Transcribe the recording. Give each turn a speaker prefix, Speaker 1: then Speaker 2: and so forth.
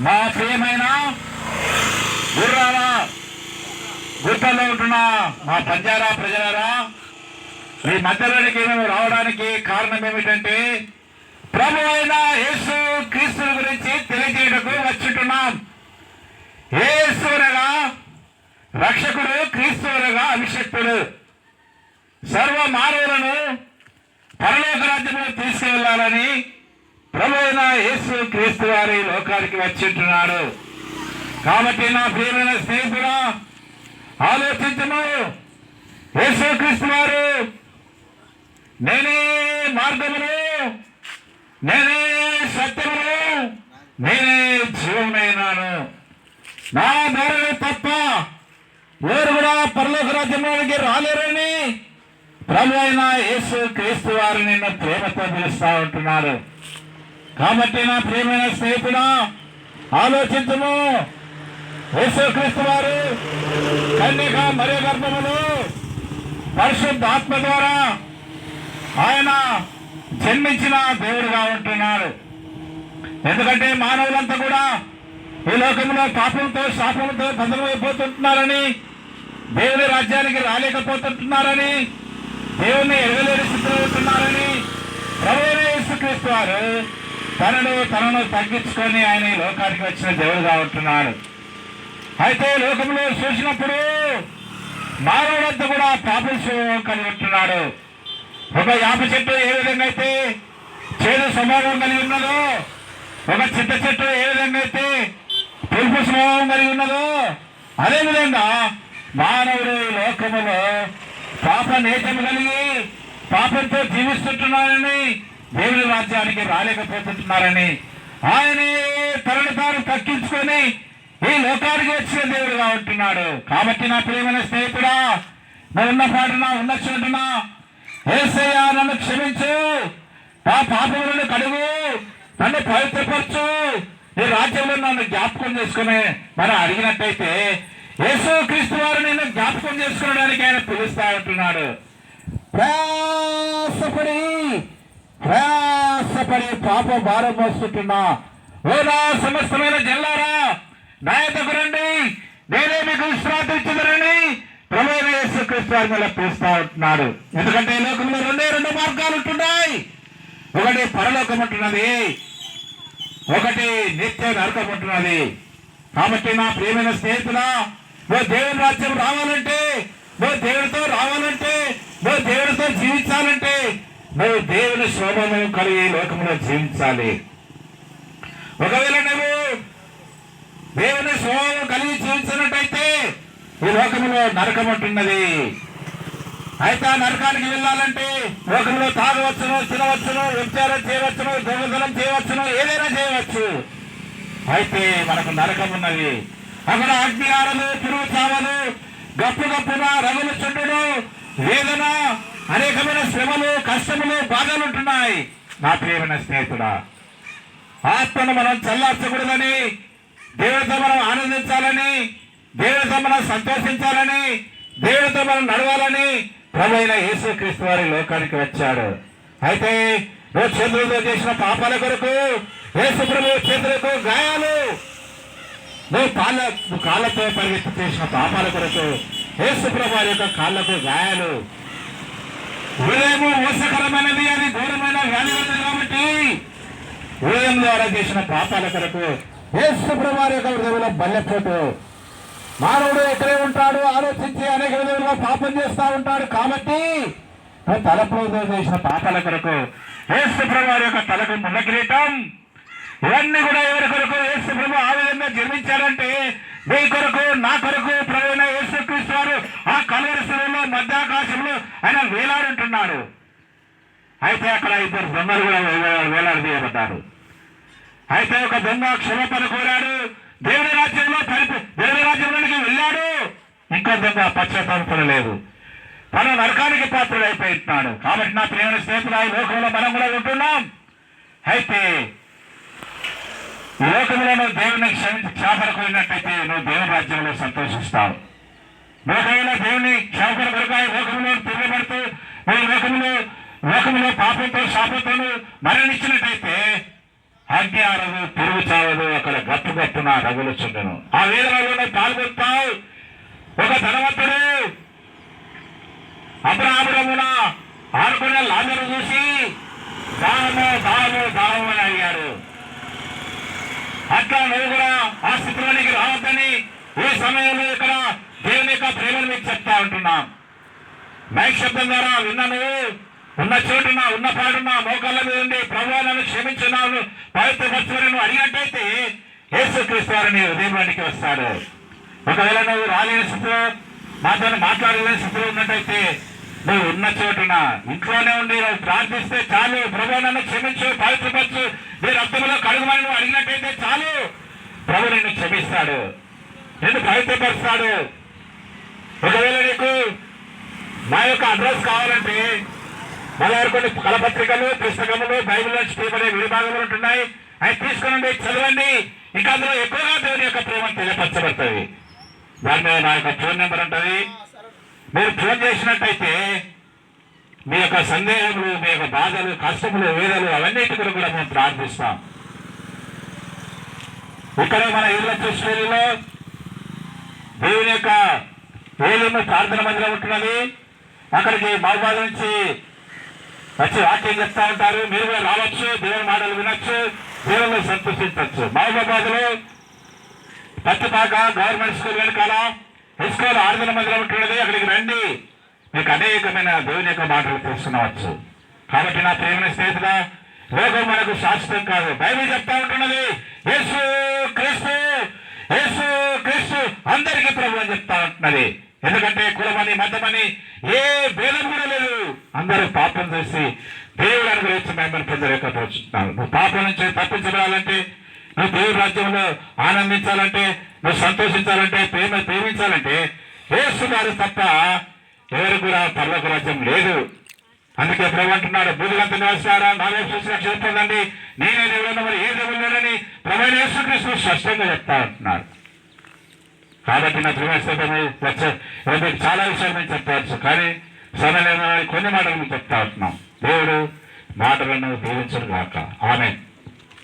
Speaker 1: మా ప్రియమైన గుర్రాల గుర్తల్లో ఉంటున్న మా పంజారా ప్రజలారా ఈ మధ్యలోనికి మేము రావడానికి కారణం ఏమిటంటే ప్రభు అయిన యేసు క్రీస్తుల గురించి తెలియజేయటకు వచ్చుంటున్నాం. యేసు అనగా రక్షకుడు క్రీస్తు అనగా అభిషక్తుడు. సర్వ మానవులను పరలోక రాజ్యంలో తీసుకువెళ్ళాలని ప్రభువైన అయిన యేసు క్రీస్తు వారి లోకానికి వచ్చింటున్నాడు. కాబట్టి నా ప్రియమైన స్నేహితుడా ఆలోచించము. యేసు క్రీస్తు వారు నేనే మార్గమును నేనే సత్యమును నేనే జీవమైనాను. నా ద్వారా తప్ప ఎవరు కూడా పరలోక రాజ్యంలోనికి రాలేరని ప్రభు అయిన యేసు క్రీస్తు వారు నిన్ను ప్రేమతో పిలుస్తా ఉంటున్నారు. కాబట్టి నా ప్రియమైన స్నేహితుడ ఆలోచించము. యేసుక్రీస్తు వారు కన్యక మరే గర్భములు పరిశుద్ధ ఆత్మ ద్వారా ఆయన జన్మించిన దేవుడుగా ఉంటున్నాడు ఎందుకంటే మానవులంతా కూడా ఈ లోకంలో పాపంతో శాపంతో బంధమైపోతుంటున్నారని దేవుని రాజ్యానికి రాలేకపోతుంటున్నారని దేవుని ఎరగలేని స్థితిలో ఉంటున్నారని ప్రభుత్వ యేసుక్రీస్తు వారు తనను తనను తగ్గించుకొని ఆయన ఈ లోకానికి వచ్చిన దేవుడుగా ఉంటున్నాడు అయితే లోకంలో చూసినప్పుడు మానవుడంతా కూడా పాపం స్వభావం కలిగి ఉంటున్నాడు. ఒక యాప చెట్టు ఏ విధంగా అయితే చేదు స్వభావం కలిగి ఉన్నదో ఒక చిత్త చెట్టు ఏ విధంగా అయితే పులుపు స్వభావం కలిగి ఉన్నదో అదేవిధంగా మానవుడు లోకములో పాప నేతం కలిగి పాపంతో జీవిస్తుంటున్నాడని దేవుని రాజ్యానికి రాలేకపోతున్నారని ఆయనే తనను తాను తక్కించుకొని ఈ లోకానికి వచ్చిన దేవుడుగా ఉంటున్నాడు. కాబట్టి నా ప్రియమైన స్నేహితుడా నువ్వు ఉన్న పాటున ఉన్న చోటున? ఏసయ్యా నన్ను క్షమించు. నా పాపములను కడుగు. నన్ను పవిత్రపరచు. ఈ రాజ్యంలో నన్ను జ్ఞాపకం చేసుకుని మనం అడిగినట్టయితే యేసు క్రీస్తు వారు నిన్ను జ్ఞాపకం చేసుకోవడానికి ఆయన పిలుస్తా ఉంటున్నాడు. ప్రయాసపడి ప్రయాసపడి పాప భారం మోస్తుంటున్నా ఓ సమస్తమైన జల్లారా నాయతకు రండి. నేనే మీకు విశ్రాంతి ఇచ్చిందరని ప్రభు యేసు మీద పిలుస్తా ఉంటున్నాడు. ఎందుకంటే ఈ లోకంలో రెండే రెండు మార్గాలు ఉంటున్నాయి. ఒకటి పరలోకం ఉంటున్నది. ఒకటి నిత్య నరకం ఉంటున్నది. కాబట్టి నా ప్రియమైన స్నేహితులా నువ్వు దేవుని రాజ్యం రావాలంటే నువ్వు దేవుడితో రావాలంటే నువ్వు దేవుడితో జీవించాలంటే నువ్వు దేవుని శోభను కలిగి లోకంలో జీవించాలి. ఒకవేళ నువ్వు దేవుని శోభను కలిగి జీవించినట్టయితే ఈ లోకంలో నరకం ఉంటున్నది అయితే ఆ నరకానికి వెళ్ళాలంటే లోకంలో తాగవచ్చును తినవచ్చును వ్యభిచారం చేయవచ్చును దొంగతనం చేయవచ్చును ఏదైనా చేయవచ్చు. అయితే మనకు నరకం ఉన్నది. అక్కడ అగ్ని ఆరలు పురుగు చావలు గప్పు గప్పున రగులు చుండును వేదన అనేకమైన శ్రమలు కష్టములు బాధలు ఉంటున్నాయి. నా ప్రియమైన స్నేహితుడా ఆత్మను మనం చల్లార్చకూడదని దేవుడితో మనం ఆనందించాలని దేవుడితో మనం సంతోషించాలని దేవుడితో మనం నడవాలని ప్రభు అయిన యేసుక్రీస్తు వారి లోకానికి వచ్చాడు. అయితే నువ్వు చేతులతో చేసిన పాపాల కొరకు యేసు ప్రభు చేతులకు గాయాలు. నువ్వు కాళ్ళ కాళ్ళతో పరిగెత్తి చేసిన పాపాల కొరకు యేసు ప్రభు యొక్క కాళ్ళకు గాయాలు. ఉదయము మోసకరమైనది అది ఘోరమైన వ్యాధి కాబట్టి ఉదయం ద్వారా చేసిన పాపాల కొరకు యేసు యొక్క హృదయంలో బల్లెపోటు మానవుడు ఎక్కడే ఉంటాడు? ఆలోచించి అనేక విధంగా పాపం చేస్తూ ఉంటాడు కాబట్టి నువ్వు తలపులో చేసిన పాపాల కొరకు యేసు యొక్క తలకు ముళ్ళ కిరీటం. ఇవన్నీ కూడా ఎవరి కొరకు? యేసు ఆ విధంగా జన్మించారంటే నీ కొరకు నా కొరకు ప్రవీణ యేసు క్రీస్తు వారు ఆ కలవరిశిలో మధ్యాకాశంలో ఆయన వేలాడుంటున్నాడు అయితే అక్కడ ఇద్దరు దొంగలు కూడా వేలాడు వేలాడదీయబడ్డారు అయితే ఒక దొంగ క్షమపణ కోరాడు. దేవుని రాజ్యంలో పరిప దేవుని రాజ్యంలోనికి వెళ్ళాడు. ఇంకో దొంగ పశ్చాత్తాపడలేదు తన నరకానికి పాత్రుడు అయిపోతున్నాడు కాబట్టి నా ప్రియమైన స్నేహితులు ఈ లోకంలో మనం కూడా ఉంటున్నాం. అయితే లోకంలో నువ్వు దేవుని క్షమించి క్షాపరకున్నట్టయితే నువ్వు దేవుని రాజ్యంలో సంతోషిస్తావు. మోసైన దేవుని క్షాపర కొరకాయ లోకంలో తిరగబడుతూ ఈ లోకంలో లోకంలో పాపంతో శాపంతో మరణించినట్టయితే అగ్ని ఆరదు చావదు అక్కడ గప్పు గప్పున రగులుచుండెను. ఆ వేదనలోనే పాల్గొంటావు. ఒక ధనవంతుడు అబ్రాహ్మణమున ఆడుకున్న లాజరు చూసి దానము దానము దానము అని అడిగాడు. అట్లా నువ్వు కూడా ఆ స్థితిలోనికి రావద్దని ఈ సమయంలో ఇక్కడ దేవుని యొక్క ప్రేమను మీకు చెప్తా ఉంటున్నాం. మైక్ శబ్దం ద్వారా విన్న నువ్వు ఉన్న చోటున ఉన్న పాడున మోకాళ్ళ మీద ఉండి ప్రభు నన్ను క్షమించున్నాను. పవిత్ర నువ్వు అడిగినట్టయితే యేసు క్రీస్తువారిని ఉదయంలోనికి వస్తాడు ఒకవేళ నువ్వు రాలేని స్థితిలో మాతో మాట్లాడలేని స్థితిలో ఉన్నట్టయితే నువ్వు ఉన్న చోటున ఇంట్లోనే ఉండి నువ్వు ప్రార్థిస్తే చాలు. ప్రభు నన్ను క్షమించు పవిత్రపరచు నీ రక్తంలో కడుగుమని నువ్వు అడిగినట్టయితే చాలు. ప్రభు నిన్ను క్షమిస్తాడు. నిన్ను పవిత్రపరుస్తాడు. ఒకవేళ నీకు మా యొక్క అడ్రస్ కావాలంటే మా దగ్గర కొన్ని కలపత్రికలు పుస్తకములు బైబిల్ నుంచి తీయబడే విభాగములు ఉంటున్నాయి. అవి తీసుకునండి చదవండి. ఇంకా అందులో ఎక్కువగా దేవుని యొక్క ప్రేమ తెలియపరచబడుతుంది. దాని మీద నా యొక్క ఫోన్ నెంబర్ ఉంటుంది. మీరు ఫోన్ చేసినట్టయితే మీ యొక్క సందేహములు మీ యొక్క బాధలు కష్టములు వేదలు అవన్నిటి కొరకు కూడా మేము ప్రార్థిస్తాం. ఇక్కడ మన ఇళ్ళ చూసుకులో దేవుని యొక్క ఏలిము ప్రార్థన మందిరం ఉంటున్నది. అక్కడికి మహబాద్ నుంచి వచ్చి వాక్యం చెప్తా ఉంటారు. మీరు కూడా రావచ్చు దేవుని మాటలు వినొచ్చు దేవుని సంతోషించవచ్చు. మహబాబాద్లో గవర్నమెంట్ స్కూల్ వెనకాల స్కూల్ ఆరాధన మందిరం ఉంటున్నది. అక్కడికి రండి. మీకు అనేకమైన దేవుని యొక్క మాటలు తెలుసుకునవచ్చు. కాబట్టి నా ప్రేమ స్నేహితుల లోకం మనకు శాశ్వతం కాదు. బైబిల్ చెప్తా ఉంటున్నది యేసు క్రీస్తు యేసు క్రీస్తు అందరికీ ప్రభు అని చెప్తా ఉంటున్నది. ఎందుకంటే కులమని మతమని ఏ భేదం కూడా లేదు. అందరూ పాపం చేసి దేవుడు అనుగ్రహించి మేమని పొందలేకపోతున్నాను నువ్వు పాపం నుంచి తప్పించబడాలంటే నువ్వు దేవుడి రాజ్యంలో ఆనందించాలంటే నువ్వు సంతోషించాలంటే ప్రేమ ప్రేమించాలంటే వేస్తున్నారు తప్ప ఎవరు కూడా పర్లోక రాజ్యం లేదు. అందుకే ప్రభు అంటున్నాడు బుధులంత నివసారా నాలుగు చూసిన క్షేత్రండి నేనే దేవుడు మరి ఏ దేవుడు లేడని ప్రభు యేసుక్రీస్తు స్పష్టంగా చెప్తా అంటున్నాడు. కాబట్టి నా ప్రియమైన వచ్చే మీకు చాలా విషయాలు మేము చెప్పవచ్చు. కానీ సమయం కొన్ని మాటలు మేము చెప్తా ఉంటున్నాం. దేవుడు మాటలను దీవించడు కాక ఆమె